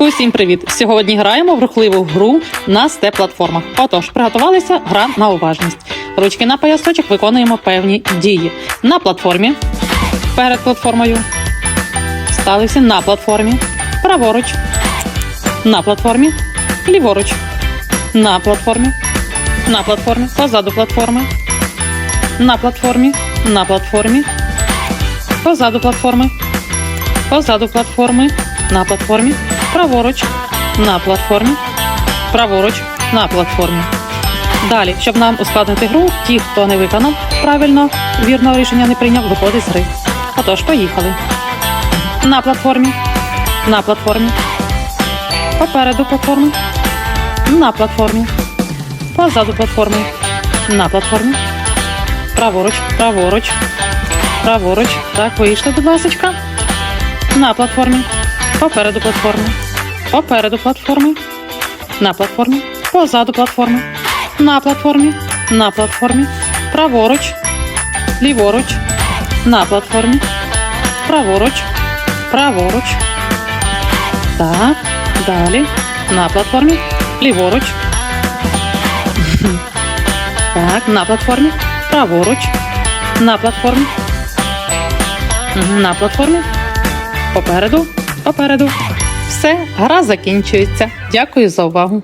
Усім привіт! Сьогодні граємо в рухливу гру на степ-платформах. Отож, приготувалися гра на уважність. Ручки на поясочок виконуємо певні дії. На платформі, перед платформою. Сталися на платформі, праворуч, на платформі, ліворуч, на платформі, на платформі, позаду платформи, на платформі, на платформі, позаду платформи, позаду платформи, на платформі, праворуч, на платформі, праворуч, на платформі. Далі, щоб нам ускладнити гру, ті, хто не виконав правильно, вірного рішення не прийняв, виходить з гри. Отож, поїхали. На платформі, на платформі, попереду платформи, на платформі, позаду платформи, на платформі, праворуч, праворуч, праворуч. Так, вийшли, будь ласка. На платформі, попереду платформи, попереду платформи, на платформі, позаду платформи, на платформі, на платформі, праворуч, ліворуч, на платформі, праворуч, праворуч. Так, далі, на платформі, ліворуч. Так, на платформі, праворуч, на платформі, на платформі, попереду, попереду. Все, гра закінчується. Дякую за увагу.